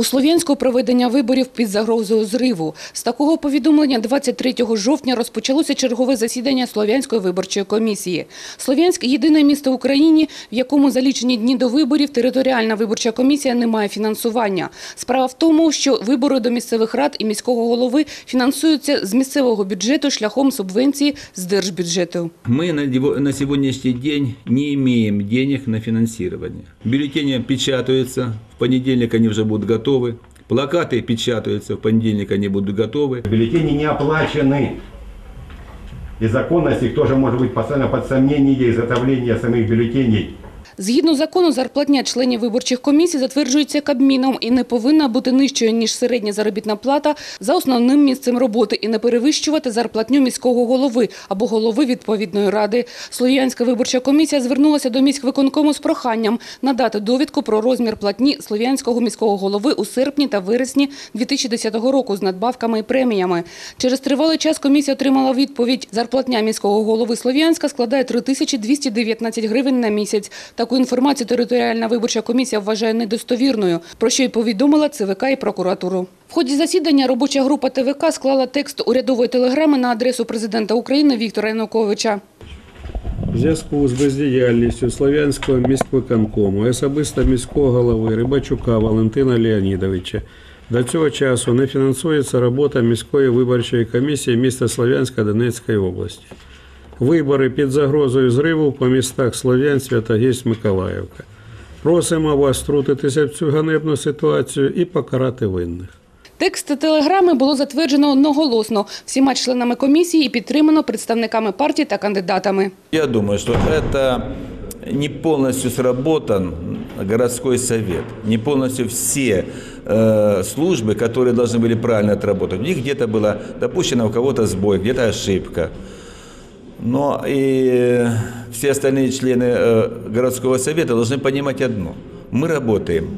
У Слов'янську проведення виборів під загрозою зриву. З такого повідомлення 23 жовтня розпочалося чергове засідання Слов'янської виборчої комісії. Слов'янськ – єдине місто в Україні, в якому за лічені дні до виборів територіальна виборча комісія не має фінансування. Справа в тому, що вибори до місцевих рад і міського голови фінансуються з місцевого бюджету шляхом субвенції з держбюджету. Мы на, сегодняшний день не имеем денег на финансирование. Бюллетени печатаются, в понедельник они уже будут готовы. Плакаты печатаются, в понедельник они будут готовы. Бюллетени не оплачены. И законность их тоже может быть поставлена под сомнение изготовления самих бюллетеней. Згідно закону, зарплатня членів виборчих комісій затверджується Кабміном і не повинна бути нижчою, ніж середня заробітна плата за основним місцем роботи і не перевищувати зарплатню міського голови або голови відповідної ради. Слов'янська виборча комісія звернулася до міськвиконкому з проханням надати довідку про розмір платні Слов'янського міського голови у серпні та вересні 2010 року з надбавками і преміями. Через тривалий час комісія отримала відповідь. Зарплатня міського голови Слов'янська складає 3219 гривень на місяць. Таку інформацію територіальна виборча комісія вважає недостовірною, про що й повідомила ЦВК і прокуратуру. В ході засідання робоча група ТВК склала текст урядової телеграми на адресу президента України Віктора Януковича. В зв'язку з бездіяльністю Слов'янського міськвиконкому особисто міського голови Рибачука Валентина Леонідовича до цього часу не фінансується робота міської виборчої комісії міста Слов'янська Донецької області. Вибори під загрозою зриву по містах Слов'ян, Святогість, Миколаївка. Просимо вас втрутитися в цю ганебну ситуацію і покарати винних. Текст телеграми було затверджено одноголосно всіма членами комісії і підтримано представниками партій та кандидатами. Я думаю, что это не полностью сработан городской совет, не полностью все э, службы, которые должны были правильно отработать. У них где-то было допущено у кого-то сбой, где-то ошибка. Но и все остальные члены э, городского совета должны понимать одно. Мы работаем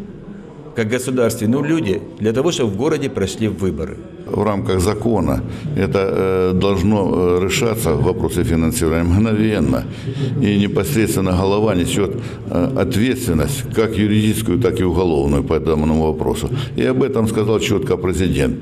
как государственные люди для того, чтобы в городе прошли выборы. в рамках закона это э, должно э, решаться вопросы финансирования мгновенно. И непосредственно голова несет ответственность как юридическую, так и уголовную по данному вопросу. И об этом сказал четко президент.